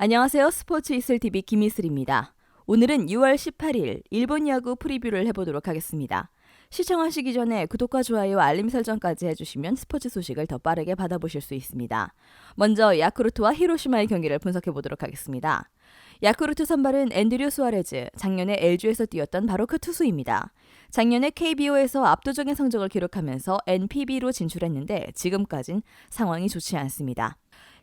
안녕하세요. 스포츠 이슬 TV 김이슬입니다. 오늘은 6월 18일 일본 야구 프리뷰를 해보도록 하겠습니다. 시청하시기 전에 구독과 좋아요, 알림 설정까지 해주시면 스포츠 소식을 더 빠르게 받아보실 수 있습니다. 먼저 야쿠르트와 히로시마의 경기를 분석해 보도록 하겠습니다. 야쿠르트 선발은 앤드류 수아레즈, 작년에 LG에서 뛰었던 바로 그 투수입니다. 작년에 KBO에서 압도적인 성적을 기록하면서 NPB로 진출했는데 지금까진 상황이 좋지 않습니다.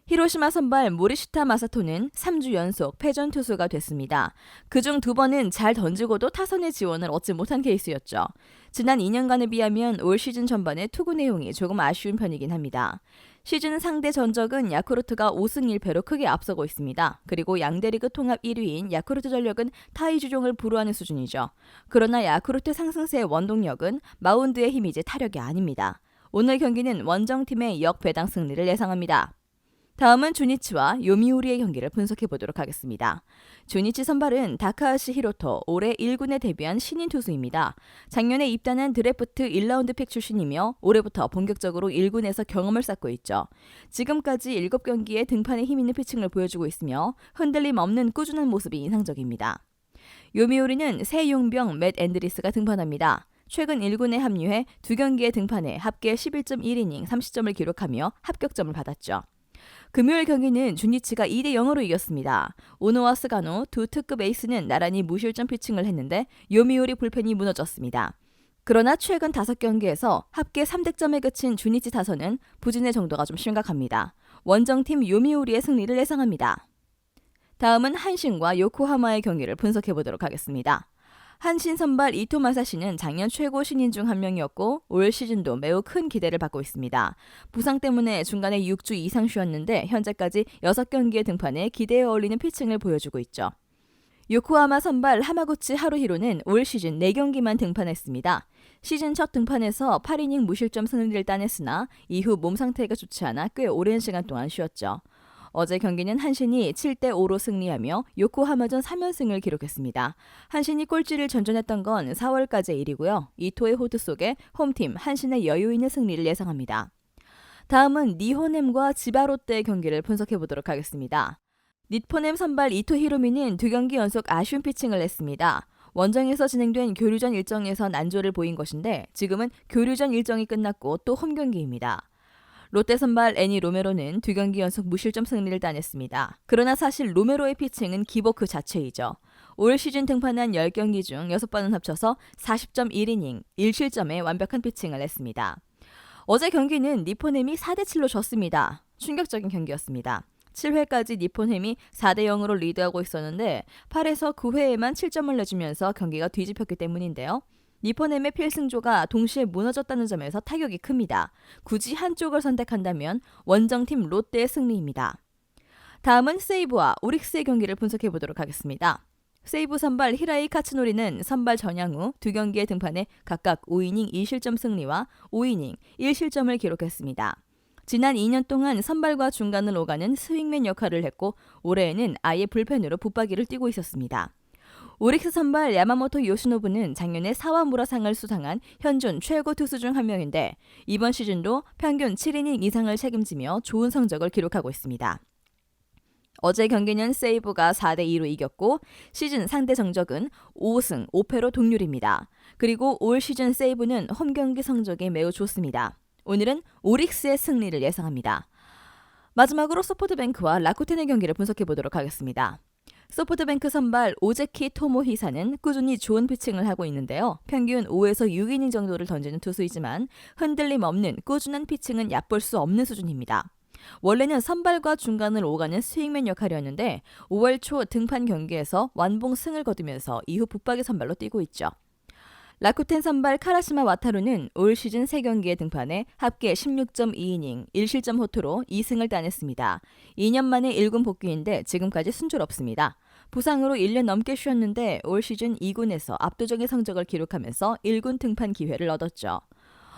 히로시마 선발 모리시타 마사토는 3주 연속 패전 투수가 됐습니다. 그중 두 번은 잘 던지고도 타선의 지원을 얻지 못한 케이스였죠. 지난 2년간에 비하면 올 시즌 전반의 투구 내용이 조금 아쉬운 편이긴 합니다. 시즌 상대 전적은 야쿠르트가 5승 1패로 크게 앞서고 있습니다. 그리고 양대리그 통합 1위인 야쿠르트 전력은 타이 주종을 불허하는 수준이죠. 그러나 야쿠르트 상승세의 원동력은 마운드의 힘이지 타력이 아닙니다. 오늘 경기는 원정팀의 역배당 승리를 예상합니다. 다음은 주니치와 요미우리의 경기를 분석해 보도록 하겠습니다. 주니치 선발은 다카하시 히로토, 올해 1군에 데뷔한 신인 투수입니다. 작년에 입단한 드래프트 1라운드 픽 출신이며 올해부터 본격적으로 1군에서 경험을 쌓고 있죠. 지금까지 7경기에 등판에 힘있는 피칭을 보여주고 있으며 흔들림 없는 꾸준한 모습이 인상적입니다. 요미우리는 새 용병 맷 앤드리스가 등판합니다. 최근 1군에 합류해 두 경기에 등판해 합계 11.1이닝 30점을 기록하며 합격점을 받았죠. 금요일 경기는 주니치가 2대 0으로 이겼습니다. 오노와 스가노 두 특급 에이스는 나란히 무실점 피칭을 했는데 요미우리 불펜이 무너졌습니다. 그러나 최근 5경기에서 합계 3득점에 그친 주니치 타선은 부진의 정도가 좀 심각합니다. 원정팀 요미우리의 승리를 예상합니다. 다음은 한신과 요코하마의 경기를 분석해 보도록 하겠습니다. 한신 선발 이토 마사시는 작년 최고 신인 중 한 명이었고 올 시즌도 매우 큰 기대를 받고 있습니다. 부상 때문에 중간에 6주 이상 쉬었는데 현재까지 6경기에 등판해 기대에 어울리는 피칭을 보여주고 있죠. 요코하마 선발 하마구치 하루히로는 올 시즌 4경기만 등판했습니다. 시즌 첫 등판에서 8이닝 무실점 승리를 따냈으나 이후 몸 상태가 좋지 않아 꽤 오랜 시간 동안 쉬었죠. 어제 경기는 한신이 7대 5로 승리하며 요코하마전 3연승을 기록했습니다. 한신이 꼴찌를 전전했던 건 4월까지의 일이고요. 이토의 호드 속에 홈팀 한신의 여유 있는 승리를 예상합니다. 다음은 니호넴과 지바롯데의 경기를 분석해 보도록 하겠습니다. 니포넴 선발 이토 히로미는 두 경기 연속 아쉬운 피칭을 했습니다. 원정에서 진행된 교류전 일정에서 난조를 보인 것인데 지금은 교류전 일정이 끝났고 또 홈 경기입니다. 롯데 선발 애니 로메로는 두 경기 연속 무실점 승리를 따냈습니다. 그러나 사실 로메로의 피칭은 기복 그 자체이죠. 올 시즌 등판한 10경기 중 6번은 합쳐서 40.1이닝 1실점에 완벽한 피칭을 했습니다. 어제 경기는 니포넴이 4대7로 졌습니다. 충격적인 경기였습니다. 7회까지 니폰햄이 4대 0으로 리드하고 있었는데 8에서 9회에만 7점을 내주면서 경기가 뒤집혔기 때문인데요. 니퍼넴의 필승조가 동시에 무너졌다는 점에서 타격이 큽니다. 굳이 한쪽을 선택한다면 원정팀 롯데의 승리입니다. 다음은 세이브와 오릭스의 경기를 분석해 보도록 하겠습니다. 세이브 선발 히라이 카츠노리는 선발 전향 후 두 경기에 등판해 각각 5이닝 2실점 승리와 5이닝 1실점을 기록했습니다. 지난 2년 동안 선발과 중간을 오가는 스윙맨 역할을 했고 올해에는 아예 불펜으로 붙박이를 뛰고 있었습니다. 오릭스 선발 야마모토 요시노부는 작년에 사와무라상을 수상한 현존 최고 투수 중 한 명인데 이번 시즌도 평균 7이닝 이상을 책임지며 좋은 성적을 기록하고 있습니다. 어제 경기는 세이브가 4대 2로 이겼고 시즌 상대 정적은 5승 5패로 동률입니다. 그리고 올 시즌 세이브는 홈 경기 성적이 매우 좋습니다. 오늘은 오릭스의 승리를 예상합니다. 마지막으로 소포트뱅크와 라쿠텐의 경기를 분석해 보도록 하겠습니다. 소프트뱅크 선발 오제키 토모히사는 꾸준히 좋은 피칭을 하고 있는데요. 평균 5에서 6이닝 정도를 던지는 투수이지만 흔들림 없는 꾸준한 피칭은 얕볼 수 없는 수준입니다. 원래는 선발과 중간을 오가는 스윙맨 역할이었는데 5월 초 등판 경기에서 완봉 승을 거두면서 이후 붙박이 선발로 뛰고 있죠. 라쿠텐 선발 카라시마 와타루는 올 시즌 3경기에 등판해 합계 16.2이닝 1실점 호투로 2승을 따냈습니다. 2년 만에 1군 복귀인데 지금까지 순조롭습니다. 부상으로 1년 넘게 쉬었는데 올 시즌 2군에서 압도적인 성적을 기록하면서 1군 등판 기회를 얻었죠.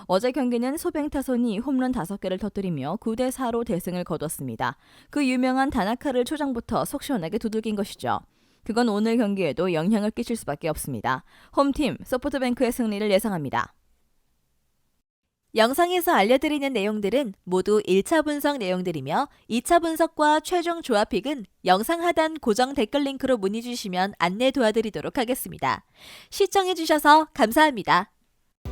어제 경기는 소뱅 타선이 홈런 5개를 터뜨리며 9대 4로 대승을 거뒀습니다. 그 유명한 다나카를 초장부터 속 시원하게 두들긴 것이죠. 그건 오늘 경기에도 영향을 끼칠 수밖에 없습니다. 홈팀 소프트뱅크의 승리를 예상합니다. 영상에서 알려드리는 내용들은 모두 1차 분석 내용들이며 2차 분석과 최종 조합픽은 영상 하단 고정 댓글 링크로 문의 주시면 안내 도와드리도록 하겠습니다. 시청해주셔서 감사합니다.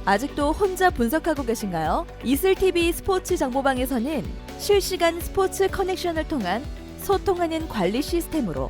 아직도 혼자 분석하고 계신가요? 이슬TV 스포츠 정보방에서는 실시간 스포츠 커넥션을 통한 소통하는 관리 시스템으로